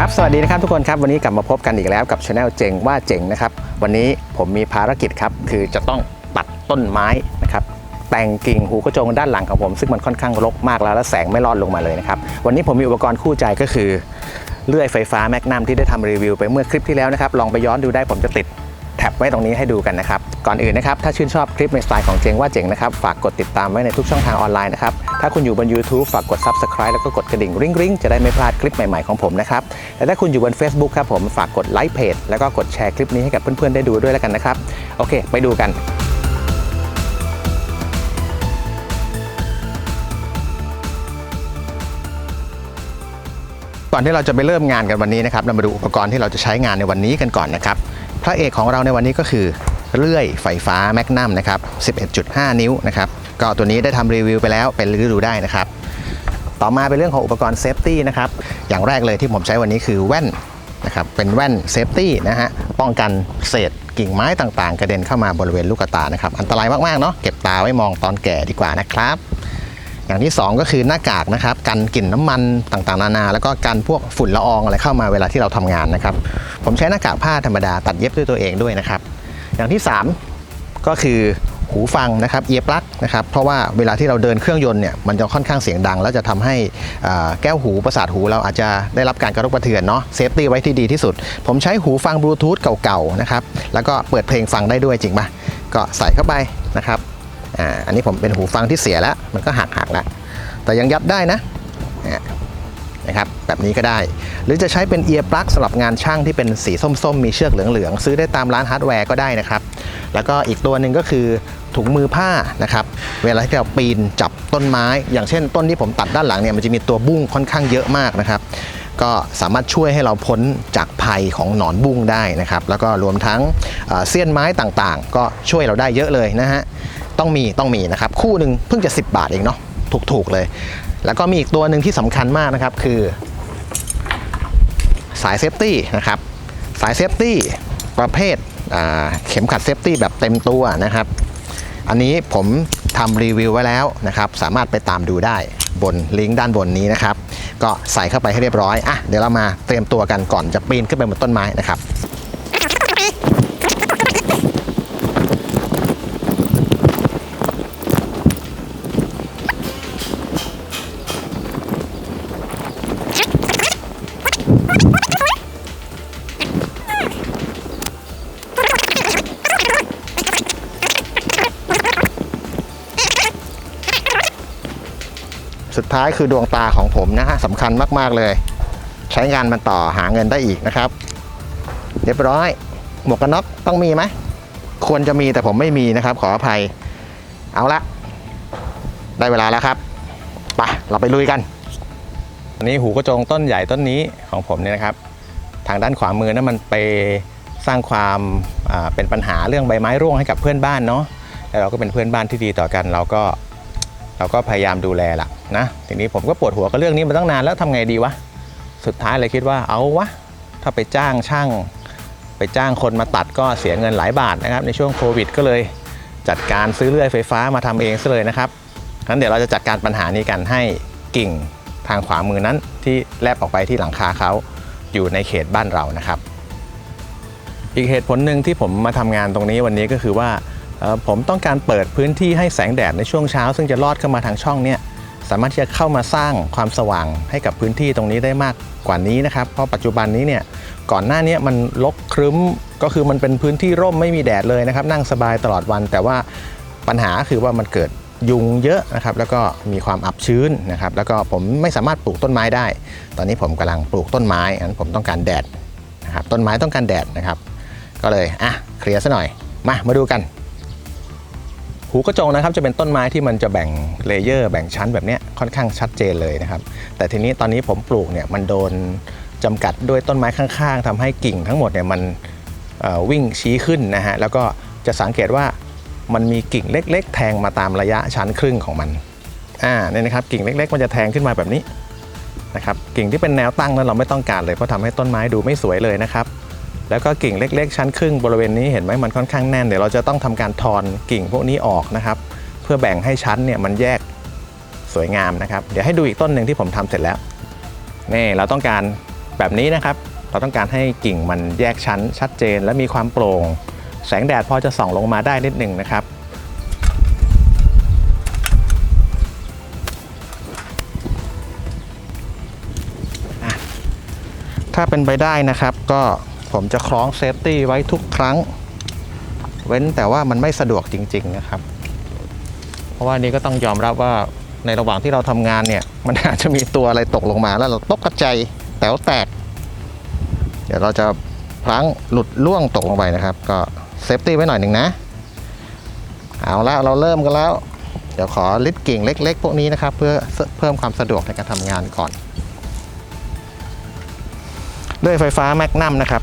ครับสวัสดีนะครับทุกคนครับวันนี้กลับมาพบกันอีกแล้วกับช anel เจ๋งว่าเจ๋งนะครับวันนี้ผมมีภารกิจครับคือจะต้องตัดต้นไม้นะครับแต่งกิ่งหูกระจงด้านหลังของผมซึ่งมันค่อนข้างรกมากแล้วและแสงไม่รอดลงมาเลยนะครับวันนี้ผมมีอุปกรณ์คู่ใจก็คือเลื่อยไฟฟ้าแมกนัมที่ได้ทำรีวิวไปเมื่อคลิปที่แล้วนะครับลองไปย้อนดูได้ผมจะติด แท็บไว้ตรงนี้ให้ดูกันนะครับ ก่อนอื่นนะครับถ้าชื่นชอบคลิปในสไตล์ของเจงว่าเจ๋งนะครับ ฝากกดติดตามไว้ในทุกช่องทางออนไลน์นะครับ ถ้าคุณอยู่บน YouTube ฝากกด Subscribe แล้วก็กดกระดิ่งริงริงๆ จะได้ไม่พลาดคลิปใหม่ๆของผมนะครับ และถ้าคุณอยู่บน Facebook ครับผมฝากกดไลค์เพจแล้วก็กดแชร์คลิปนี้ให้กับเพื่อนๆได้ดูด้วยแล้วกันนะครับโอเค ไปดูกันก่อนที่เราจะไปเริ่มงานกันวันนี้นะครับเรามาดูอุปกรณ์ที่เราจะใช้งานในวันนี้กันก่อนนะครับ ระเอกของเราในวันนี้ก็คือเลื่อยไฟฟ้าแมกนัมนะครับ 11.5 นิ้วนะครับก็ตัวนี้ได้ทำรีวิวไปแล้วเป็นรื้อดูได้นะครับ ต่อมาเป็นเรื่องของอุปกรณ์เซฟตี้นะครับ อย่างแรกเลยที่ผมใช้วันนี้คือแว่นนะครับเป็นแว่นเซฟตี้นะฮะป้องกันเศษกิ่งไม้ต่างๆ กระเด็นเข้ามาบริเวณลูกตานะครับ อันตรายมากๆเนาะเก็บตาไว้มองตอนแก่ดีกว่านะครับ อย่างที่ 2 ก็คือหน้ากากนะครับกันกลิ่นน้ำมันต่างๆ นานา แล้วก็กันพวกฝุ่นละอองอะไรเข้ามาเวลาที่เราทำงานนะครับ ผมใช้หน้ากากผ้าธรรมดาตัดเย็บด้วยตัวเองด้วยนะครับ อย่างที่ 3 ก็คือหูฟังนะครับเอียปลั๊กนะครับเพราะว่าเวลาที่เราเดินเครื่องยนต์เนี่ยมันจะค่อนข้างเสียงดัง แล้วจะทำให้แก้วหูประสาทหูเราอาจจะได้รับการกระทบกระเทือนเนาะเซฟตี้ไว้ที่ดีที่สุด ผมใช้หูฟังบลูทูธเก่าๆนะครับแล้วก็เปิดเพลงฟังได้ด้วยจริงปะก็ใส่เข้าไปนะครับ อ่าอันนี้ผมเป็นหูฟังที่เสียแล้ว มันก็หักหักแล้วแต่ยังยัดได้นะนะครับแบบนี้ก็ได้ หรือจะใช้เป็นเอียร์ปลั๊กสำหรับงานช่างที่เป็นสีส้มๆ มีเชือกเหลืองๆ ซื้อได้ตามร้านฮาร์ดแวร์ก็ได้นะครับ แล้วก็อีกตัวหนึ่งก็คือถุงมือผ้านะครับ เวลาที่เราปีนจับต้นไม้ อย่างเช่นต้นที่ผมตัดด้านหลังเนี่ยมันจะมีตัวบุ้งค่อนข้างเยอะมากนะครับ ก็สามารถช่วยให้เราพ้นจากภัยของหนอนบุ้งได้นะครับ แล้วก็รวมทั้งเเสี้ยนไม้ต่างๆ ก็ช่วยเราได้เยอะเลยนะฮะ ต้องมีต้องมีนะครับ คู่หนึ่งเพิ่งจะ 10 บาทเองเนาะถูกๆเลย แล้วก็มีอีกตัวหนึ่งที่สำคัญมากนะครับ คือ สายเซฟตี้นะครับ สายเซฟตี้ประเภทเข็มขัดเซฟตี้แบบเต็มตัวนะครับ อันนี้ผมทำรีวิวไว้แล้วนะครับ สามารถไปตามดูได้บนลิงก์ด้านบนนี้นะครับ ก็ใส่เข้าไปให้เรียบร้อยอะเดี๋ยวเรามาเตรียมตัวกันก่อนจะปีนขึ้นไปบนต้นไม้นะครับ สุดท้ายคือดวงตาของผมนะฮะสำคัญมาก ๆ เลย ใช้งานมันต่อหาเงินได้อีกนะครับ เรียบร้อย หมวกกันน็อกต้องมีไหมควรจะมีแต่ผมไม่มีนะครับ ขออภัย เอาละ ได้เวลาแล้วครับไปเราไปลุยกันอันนี้หูกระจงต้นใหญ่ต้นนี้ของผมเนี่ยนะครับ ทางด้านขวามือนั้นมันไปสร้างความเป็นปัญหาเรื่องใบไม้ร่วงให้กับเพื่อนบ้านเนาะแล้วเราก็เป็นเพื่อนบ้านที่ดีต่อกัน เราก็ เราก็พยายามดูแลละนะทีนี้ผมก็ปวดหัวกับเรื่องนี้มาตั้งนานแล้วทำไงดีวะสุดท้ายเลยคิดว่าเอาวะถ้าไปจ้างช่าง ไปจ้างคนมาตัดก็เสียเงินหลายบาทนะครับ ในช่วงโควิด ก็เลยจัดการซื้อเลื่อยไฟฟ้ามาทำเองซะเลยนะครับงั้นเดี๋ยวเราจะจัดการปัญหานี้กันให้กิ่งทางขวามือนั้นที่แลบออกไปที่หลังคาเขาอยู่ในเขตบ้านเรานะครับ อีกเหตุผลหนึ่งที่ผมมาทำงานตรงนี้วันนี้ก็คือว่า ผมต้องการเปิดพื้นที่ให้แสงแดดในช่วงเช้า ซึ่งจะลอดเข้ามาทางช่องเนี่ยสามารถที่จะเข้ามาสร้างความสว่างให้กับพื้นที่ตรงนี้ได้มากกว่านี้นะครับ เพราะปัจจุบันนี้เนี่ยก่อนหน้านี้มันลกครึ้มก็คือมันเป็นพื้นที่ร่มไม่มีแดดเลยนะครับ นั่งสบายตลอดวัน แต่ว่าปัญหาคือว่ามันเกิดยุงเยอะนะครับ แล้วก็มีความอับชื้นนะครับ แล้วก็ผมไม่สามารถปลูกต้นไม้ได้ ตอนนี้ผมกำลังปลูกต้นไม้งั้นผมต้องการแดดนะครับต้นไม้ต้องการแดดนะครับ ก็เลยอะเคลียร์ซะหน่อยมามาดูกัน หูกระจงนะครับจะเป็นต้นไม้ที่มันจะแบ่งเลเยอร์ แบ่งชั้นแบบนี้ค่อนข้างชัดเจนเลยนะครับ แต่ทีนี้ตอนนี้ผมปลูกเนี่ยมันโดนจำกัดด้วยต้นไม้ข้างๆทำให้กิ่งทั้งหมดเนี่ยมันวิ่งชี้ขึ้นนะฮะแล้วก็จะสังเกตว่ามันมีกิ่งเล็ก ๆ แทงมาตามระยะชั้นครึ่งของมันอ่าเนี่ยนะครับกิ่งเล็ก ๆ มันจะแทงขึ้นมาแบบนี้นะครับกิ่งที่เป็นแนวตั้งนั้นเราไม่ต้องการเลยเพราะทำให้ต้นไม้ดูไม่สวยเลยนะครับ แล้วก็กิ่งเล็ก ๆ ชั้นครึ่งบริเวณนี้เห็นไหมมันค่อนข้างแน่นเดี๋ยวเราจะต้องทำการทอนกิ่งพวกนี้ออกนะครับ เพื่อแบ่งให้ชั้นเนี่ยมันแยกสวยงามนะครับ เดี๋ยวให้ดูอีกต้นหนึ่งที่ผมทำเสร็จแล้วนี่เราต้องการแบบนี้นะครับ เราต้องการให้กิ่งมันแยกชั้นชัดเจน และมีความโปร่ง แสงแดดพอจะส่องลงมาได้นิดหนึ่งนะครับถ้าเป็นไปได้นะครับก็ ผมจะคล้องเซฟตี้ไว้ทุกครั้ง เว้นแต่ว่ามันไม่สะดวกจริง ๆนะครับ เพราะว่านี้ก็ต้องยอมรับว่าในระหว่างที่เราทำงานเนี่ย มันอาจจะมีตัวอะไรตกลงมาแล้วเราตกกระจายแต๋วแตก เดี๋ยวเราจะพลั้งหลุดล่วงตกลงไปนะครับ ก็เซฟตี้ไว้หน่อยหนึ่งนะ เอาละเราเริ่มกันแล้ว เดี๋ยวขอลิดกิ่งเล็ก ๆ พวกนี้นะครับ เพื่อเพิ่มความสะดวกในการทำงานก่อน ด้วยไฟฟ้าแมกนัมนะครับ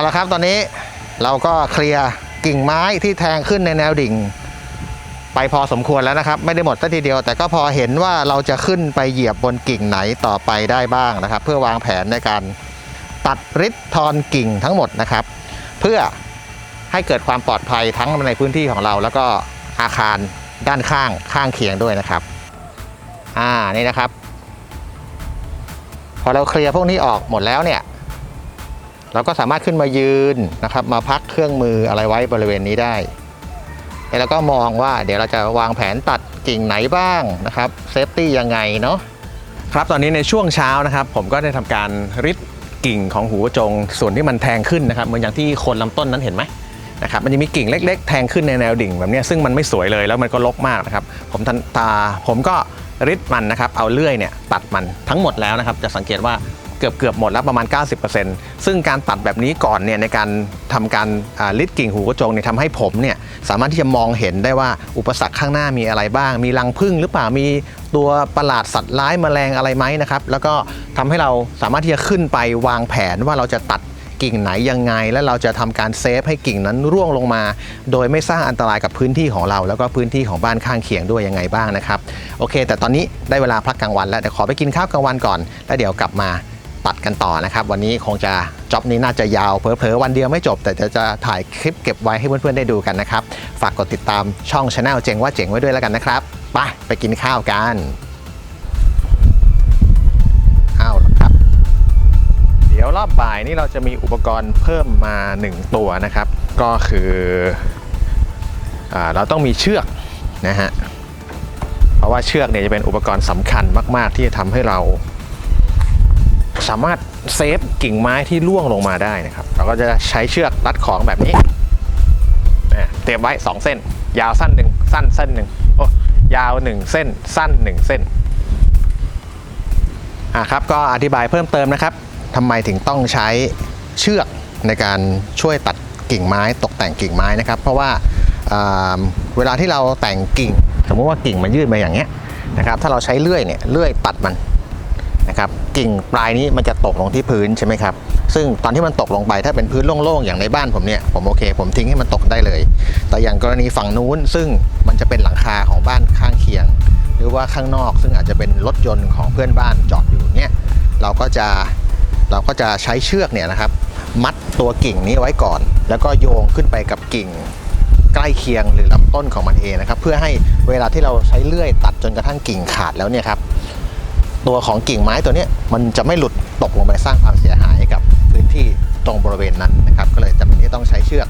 เอาละครับตอนนี้เราก็เคลียร์กิ่งไม้ที่แทงขึ้นในแนวดิ่ง ไปพอสมควรแล้วนะครับ ไม่ได้หมดซะทีเดียว แต่ก็พอเห็นว่าเราจะขึ้นไปเหยียบบนกิ่งไหนต่อไปได้บ้างนะครับ เพื่อวางแผนในการตัดริดทอนกิ่งทั้งหมดนะครับ เพื่อให้เกิดความปลอดภัยทั้งในพื้นที่ของเรา แล้วก็อาคารด้านข้างข้างเคียงด้วยนะครับ อ่านี่นะครับ พอเราเคลียร์พวกนี้ออกหมดแล้วเนี่ย เราก็สามารถขึ้นมายืนนะครับ มาพักเครื่องมืออะไรไว้บริเวณนี้ได้แล้วก็มองว่าเดี๋ยวเราจะวางแผนตัดกิ่งไหนบ้างนะครับเซฟตี้ยังไงเนาะครับตอนนี้ในช่วงเช้านะครับ ผมก็ได้ทำการริดกิ่งของหูกระจงส่วนที่มันแทงขึ้นนะครับเหมือนอย่างที่คนลำต้นนั้นเห็นไหมนะครับมันจะมีกิ่งเล็ก ๆ แทงขึ้นในแนวดิ่งแบบนี้ซึ่งมันไม่สวยเลยแล้วมันก็รกมากนะครับผมทันตาผมก็ริดมันนะครับเอาเลื่อยเนี่ยตัดมันทั้งหมดแล้วนะครับจะสังเกตว่า เกือบเกือบหมดแล้วประมาณ 90%ซึ่งการตัดแบบนี้ก่อนเนี่ยในการทำการลิดกิ่งหูกระจงเนี่ยทำให้ผมเนี่ยสามารถที่จะมองเห็นได้ว่าอุปสรรคข้างหน้ามีอะไรบ้าง มีรังผึ้งหรือเปล่ามีตัวประหลาดสัตว์ร้ายแมลงอะไรไหมนะครับแล้วก็ทำให้เราสามารถที่จะขึ้นไปวางแผนว่าเราจะตัดกิ่งไหนยังไง และเราจะทำการเซฟให้กิ่งนั้นร่วงลงมา โดยไม่สร้างอันตรายกับพื้นที่ของเรา แล้วก็พื้นที่ของบ้านข้างเคียงด้วยยังไงบ้างนะครับ โอเค แต่ตอนนี้ได้เวลาพักกลางวันแล้วเดี๋ยวขอไปกินข้าวกลางวันก่อน แล้วเดี๋ยวกลับมา ตัดกันต่อนะครับ วันนี้คงจะจ็อบนี้น่าจะยาวเผลอวันเดียวไม่จบ แต่จะจะถ่ายคลิปเก็บไว้ให้เพื่อนๆได้ดูกันนะครับ ฝากกดติดตามช่องช anel เจ๋งว่าเจ๋งไว้ด้วยแล้วกันนะครับไปไปกินข้าวกันเอาละครับ เดี๋ยวรอบบ่ายนี้เราจะมีอุปกรณ์เพิ่มมา 1 ตัวนะครับ ก็คืออเราต้องมีเชือกนะฮะเพราะว่าเชือกเนี่ยจะเป็นอุปกรณ์สำคัญมาก ๆ ที่จะทำให้เรา สามารถเซฟกิ่งไม้ที่ร่วงลงมาได้นะครับ เราก็จะใช้เชือกรัดของแบบนี้เตรียมไว้ 2 เส้น ยาวสั้นหนึ่งสั้นเส้นหนึ่งโอ้ยาว 1 เส้น สั้น 1 เส้นอะครับก็อธิบายเพิ่มเติมนะครับทำไมถึงต้องใช้เชือกในการช่วยตัดกิ่งไม้ตกแต่งกิ่งไม้นะครับ เพราะว่าอ่าเวลาที่เราแต่งกิ่ง สมมติว่ากิ่งมันยืดมาอย่างเงี้ยนะครับถ้าเราใช้เลื่อยเนี่ยเลื่อยตัดมันนะครับ กิ่งปลายนี้มันจะตกลงที่พื้นใช่ไหมครับ ซึ่งตอนที่มันตกลงไปถ้าเป็นพื้นโล่งๆอย่างในบ้านผมเนี่ยผมโอเค ผมทิ้งให้มันตกได้เลย แต่อย่างกรณีฝั่งนู้นซึ่งมันจะเป็นหลังคาของบ้านข้างเคียง หรือว่าข้างนอก ซึ่งอาจจะเป็นรถยนต์ของเพื่อนบ้านจอดอยู่เนี่ยเราก็จะเราก็จะใช้เชือกเนี่ยนะครับ มัดตัวกิ่งนี้ไว้ก่อน แล้วก็โยงขึ้นไปกับกิ่งใกล้เคียงหรือลำต้นของมันเองนะครับ เพื่อให้เวลาที่เราใช้เลื่อยตัดจนกระทั่งกิ่งขาดแล้วเนี่ยครับ ตัวของกิ่งไม้ตัวนี้มันจะไม่หลุดตกลงไปสร้างความเสียหายกับพื้นที่ตรงบริเวณนั้นนะครับ ก็เลยจำเป็นที่ต้องใช้เชือก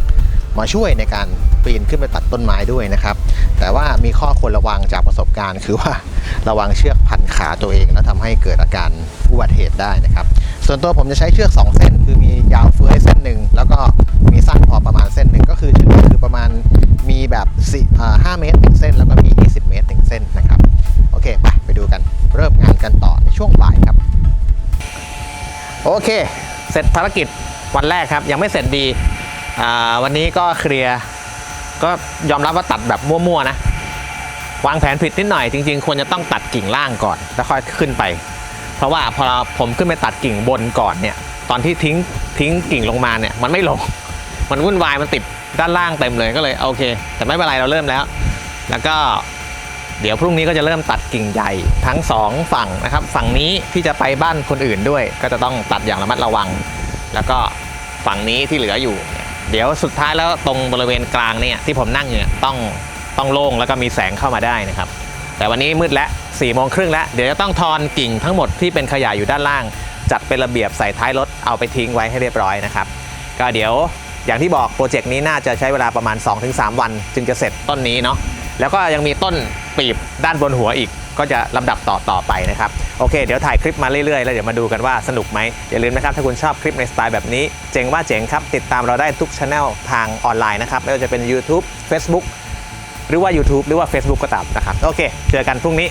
มาช่วยในการปีนขึ้นไปตัดต้นไม้ด้วยนะครับ แต่ว่ามีข้อควรระวังจากประสบการณ์ คือว่าระวังเชือกพันขาตัวเองแล้วทำให้เกิดอาการอุบัติเหตุได้นะครับ ส่วนตัวผมจะใช้เชือก 2 เส้น คือมียาวเฟื้อยเส้นหนึ่งแล้วก็มีสั้นพอประมาณเส้นหนึ่งก็คือเฉลี่ยคือประมาณมีแบบสี่อ่าห้าเมตรหนึ่งเส้น แล้วก็มี 20 เมตรหนึ่งเส้นนะครับ โอเคไปไป กันเริ่มงานกันต่อในช่วงบ่ายครับ โอเค เสร็จภารกิจวันแรกครับ ยังไม่เสร็จดี วันนี้ก็เคลียร์ก็ยอมรับว่าตัดแบบมั่วๆนะ วางแผนผิดนิดหน่อยจริง ๆ ควรจะต้องตัดกิ่งล่างก่อน แล้วค่อยขึ้นไป เพราะว่าพอผมขึ้นไปตัดกิ่งบนก่อนเนี่ยตอนที่ทิ้งทิ้งกิ่งลงมาเนี่ยมันไม่ลง มันวุ่นวายมันติดด้านล่างเต็มเลยก็เลยโอเค แต่ไม่เป็นไรเราเริ่มแล้ว แล้วก็ เดี๋ยวพรุ่งนี้ก็จะเริ่มตัดกิ่งใหญ่ทั้งสองฝั่งนะครับ ฝั่งนี้ที่จะไปบ้านคนอื่นด้วย ก็จะต้องตัดอย่างระมัดระวัง แล้วก็ฝั่งนี้ที่เหลืออยู่ เดี๋ยวสุดท้ายแล้วตรงบริเวณกลางเนี่ยที่ผมนั่งเนี่ยต้องต้องโล่งแล้วก็มีแสงเข้ามาได้นะครับ แต่วันนี้มืดแล้ว4ี่โมงครึ่งแล้วเดี๋ยวจะต้องทอนกิ่งทั้งหมดที่เป็นขยะอยู่ด้านล่าง จัดเป็นระเบียบใส่ท้ายรถเอาไปทิ้งไว้ให้เรียบร้อยนะครับ ก็เดี๋ยวอย่างที่บอกโปรเจกต์นี้น่าจะใช้เวลาประมาณ 2-3 วัน จึงจะเสร็จต้นนี้เนาะ แล้วก็ยังมีต้นปีบด้านบนหัวอีก ก็จะลำดับต่อต่อไปนะครับโอเค เดี๋ยวถ่ายคลิปมาเรื่อยๆ แล้วเดี๋ยวมาดูกันว่าสนุกไหมอย่าลืมนะครับถ้าคุณชอบคลิปในสไตล์แบบนี้ เจ๋งว่าเจ๋งครับ ติดตามเราได้ทุกช anel ทางออนไลน์นะครับไม่ว่าจะเป็น YouTube Facebook หรือว่า YouTube หรือว่า Facebook ก็ตามนะครับโอเค เจอกันพรุ่งนี้